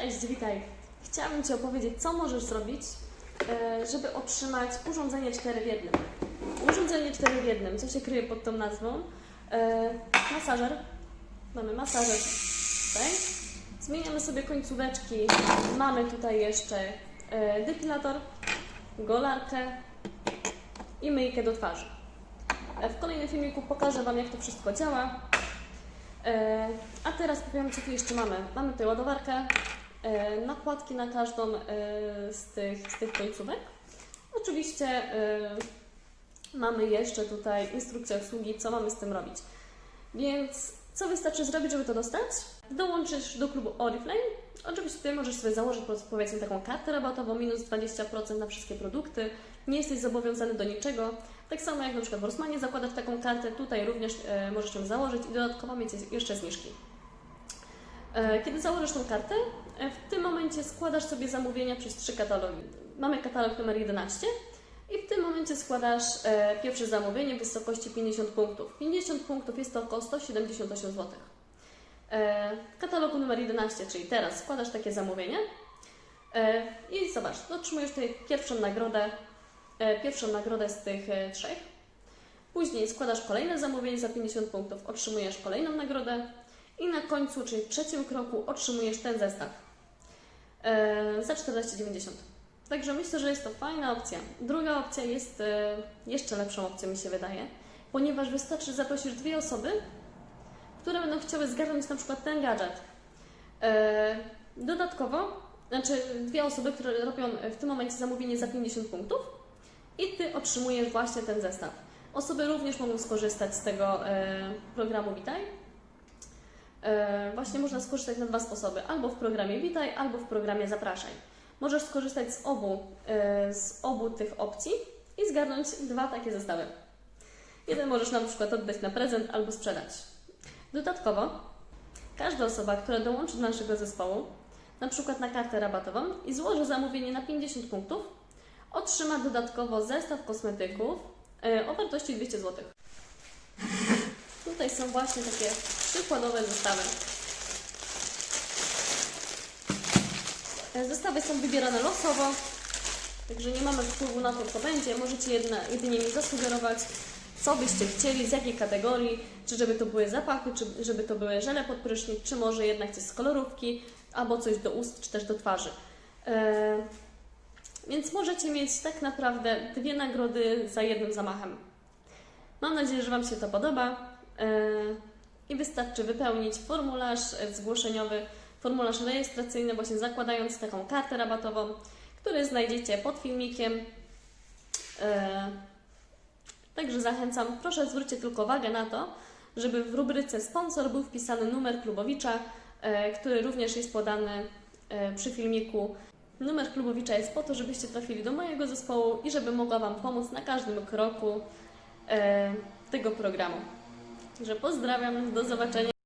Cześć, witaj. Chciałabym Ci opowiedzieć, co możesz zrobić, e, żeby otrzymać urządzenie 4 w jednym. Urządzenie 4 w jednym, co się kryje pod tą nazwą? E, Masażer. Mamy masażer tutaj. Zmieniamy sobie końcóweczki. Mamy tutaj jeszcze e, depilator, golarkę i myjkę do twarzy. W kolejnym filmiku pokażę Wam, jak to wszystko działa. A teraz powiem, co tu jeszcze mamy. Mamy tutaj ładowarkę, nakładki na każdą e, z tych, z tych końcówek. Oczywiście e, mamy jeszcze tutaj instrukcję obsługi, co mamy z tym robić. Więc co wystarczy zrobić, żeby to dostać? Dołączysz do klubu Oriflame. Oczywiście tutaj możesz sobie założyć powiedzmy taką kartę rabatową, minus 20% na wszystkie produkty. Nie jesteś zobowiązany do niczego. Tak samo jak na przykład w Rossmanie zakładasz taką kartę, tutaj również e, możesz ją założyć i dodatkowo mieć jeszcze zniżki. E, Kiedy założysz tą kartę, e, w tym momencie składasz sobie zamówienia przez trzy katalogi. Mamy katalog numer 11 i w tym momencie składasz e, pierwsze zamówienie w wysokości 50 punktów. 50 punktów jest to około 178 zł. W katalogu numer 11, czyli teraz, składasz takie zamówienie i zobacz, otrzymujesz tutaj pierwszą nagrodę, pierwszą nagrodę z tych trzech. Później składasz kolejne zamówienie za 50 punktów, otrzymujesz kolejną nagrodę i na końcu, czyli w trzecim kroku, otrzymujesz ten zestaw e, za 40,90. Także myślę, że jest to fajna opcja. Druga opcja jest e, jeszcze lepszą opcją, mi się wydaje, ponieważ wystarczy zaprosić dwie osoby, które będą chciały zgarnąć na przykład ten gadżet. E, dodatkowo, znaczy dwie osoby, które robią w tym momencie zamówienie za 50 punktów i Ty otrzymujesz właśnie ten zestaw. Osoby również mogą skorzystać z tego programu Witaj. E, właśnie można skorzystać na dwa sposoby, albo w programie Witaj, albo w programie Zapraszaj. Możesz skorzystać z obu, e, z obu tych opcji i zgarnąć dwa takie zestawy. Jeden możesz na przykład oddać na prezent albo sprzedać. Dodatkowo, każda osoba, która dołączy do naszego zespołu, na przykład na kartę rabatową i złoży zamówienie na 50 punktów, otrzyma dodatkowo zestaw kosmetyków e, o wartości 200 zł. Tutaj są właśnie takie przykładowe zestawy. E, Zestawy są wybierane losowo, także nie mamy wpływu na to, co będzie. Możecie jedna, jedynie mi zasugerować, co byście chcieli, z jakiej kategorii, czy żeby to były zapachy, czy żeby to były żele pod prysznic, czy może jednak coś z kolorówki, albo coś do ust, czy też do twarzy. E, więc możecie mieć tak naprawdę dwie nagrody za jednym zamachem. Mam nadzieję, że Wam się to podoba i wystarczy wypełnić formularz e, zgłoszeniowy, formularz rejestracyjny, właśnie zakładając taką kartę rabatową, który znajdziecie pod filmikiem. E, Także zachęcam, proszę zwróćcie tylko uwagę na to, żeby w rubryce sponsor był wpisany numer klubowicza, e, który również jest podany e, przy filmiku. Numer klubowicza jest po to, żebyście trafili do mojego zespołu i żeby mogła Wam pomóc na każdym kroku e, tego programu. Także pozdrawiam, do zobaczenia.